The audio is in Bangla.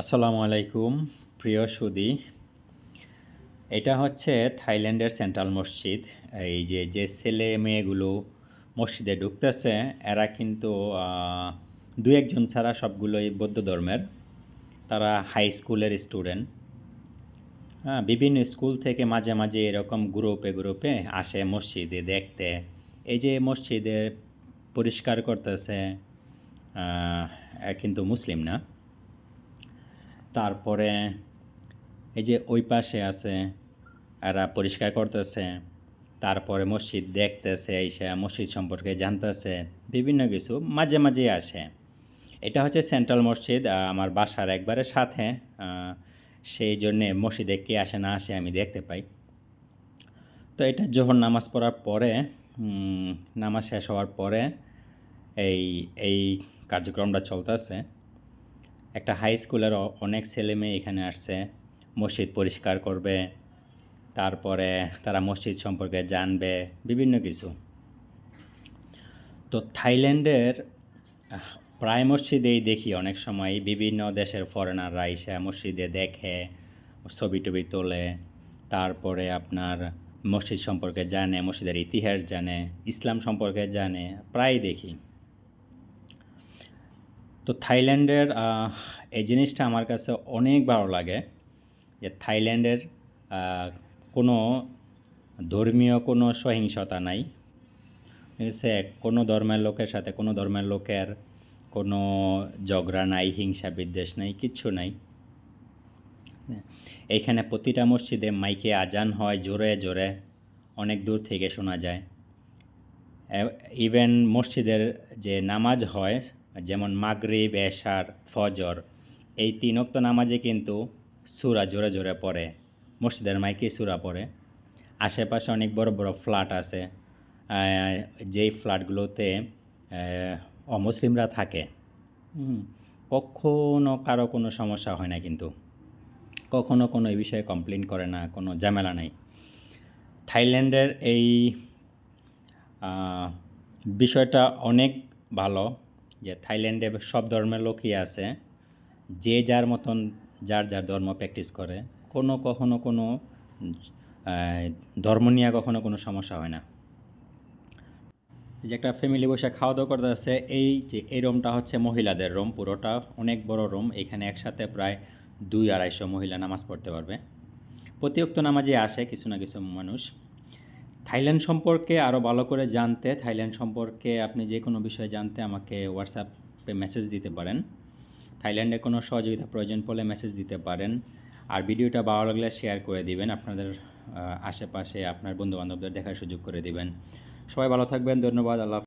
আসসালামু আলাইকুম, প্রিয় সুদী। এটা হচ্ছে থাইল্যান্ডের সেন্ট্রাল মসজিদ। এই যে যে ছেলে মেয়েগুলো মসজিদে ঢুকতেছে, এরা কিন্তু দু একজন ছাড়া সবগুলোই বৌদ্ধ ধর্মের। তারা হাই স্কুলের স্টুডেন্ট। হ্যাঁ বিভিন্ন স্কুল থেকে মাঝে মাঝে এরকম গ্রুপে গ্রুপে আসে মসজিদে দেখতে। এই যে মসজিদে পরিষ্কার করতেছে কিন্তু মুসলিম না। তারপরে এই যে ওই পাশে আছে, এরা পরিষ্কার করতেছে, তারপরে মসজিদ দেখতেছে, এসে মসজিদ সম্পর্কে জানতেছে, বিভিন্ন কিছু মাঝে মাঝে আসে। এটা হচ্ছে সেন্ট্রাল মসজিদ আমার বাসার একবারে সাথে সেই জন্যে মসজিদে কে আসে না আসে আমি দেখতে পাই। তো এটা জোহর নামাজ পড়ার পরে নামাজ শেষ হওয়ার পরে এই এই কার্যক্রমটা চলতেছে। একটা হাই স্কুলের অনেক ছেলে মেয়ে এখানে আসছে। মসজিদ পরিষ্কার করবে, তারপরে তারা মসজিদ সম্পর্কে জানবে, বিভিন্ন কিছু। তো থাইল্যান্ডের প্রায় মসজিদেই দেখি অনেক সময় বিভিন্ন দেশের ফরেনাররা এসে মসজিদে দেখে, ছবি টবি তোলে, তারপরে আপনার মসজিদ সম্পর্কে জানে, মসজিদের ইতিহাস জানে, ইসলাম সম্পর্কে জানে প্রায় দেখি। তো থাইল্যান্ডের এই জিনিসটা আমার কাছে অনেক ভালো লাগে যে থাইল্যান্ডের কোনো ধর্মীয় কোনো সহিংসতা নাই। সে কোনো ধর্মের লোকের সাথে কোনো ধর্মের লোকের কোনো ঝগড়া নাই, হিংসা বিদ্বেষ নাই, কিচ্ছু নাই। এইখানে প্রতিটা মসজিদে মাইকে আজান হয় জোরে জোরে, অনেক দূর থেকে শোনা যায়। ইভেন মসজিদের যে নামাজ হয় যেমন মাগরিব, এশার, ফজর, এই তিন অক্ত নামাজে কিন্তু সুরা জোরে জোরে পড়ে, মসজিদের মাইকে সুরা পড়ে। আশেপাশে অনেক বড় বড় ফ্ল্যাট আছে যেই ফ্ল্যাটগুলোতে অমুসলিমরা থাকে। কখনো কারও কোনো সমস্যা হয় না কিন্তু। কখনো কোনো এই বিষয়ে কমপ্লেন করে না, কোনো ঝামেলা নাই। থাইল্যান্ডের এই বিষয়টা অনেক ভালো। যে থাইল্যান্ডে সব ধর্মের লোকই আছে, যে যার মতন যার যার ধর্ম প্র্যাকটিস করে, কোনো কখনো কোনো ধর্ম নিয়ে কখনো কোনো সমস্যা হয় না। যে একটা ফ্যামিলি বসে খাওয়া দাওয়া করতে আছে এই যে এই রুমটা হচ্ছে মহিলাদের রুম পুরোটা অনেক বড় রুম এখানে একসাথে প্রায় দুই আড়াইশো মহিলা নামাজ পড়তে পারবে। প্রতিউক্ত নামাজে আসে কিছু না কিছু মানুষ। থাইল্যান্ড সম্পর্কে আরও ভালো করে জানতে, থাইল্যান্ড সম্পর্কে আপনি যে কোনো বিষয়ে জানতে আমাকে হোয়াটসঅ্যাপে মেসেজ দিতে পারেন। থাইল্যান্ডে কোনো সহযোগিতা প্রয়োজন পড়লে মেসেজ দিতে পারেন। আর ভিডিওটা ভালো লাগলে শেয়ার করে দিবেন, আপনাদের আশেপাশে আপনার বন্ধুবান্ধবদের দেখার সুযোগ করে দিবেন। সবাই ভালো থাকবেন, ধন্যবাদ, আল্লাহ।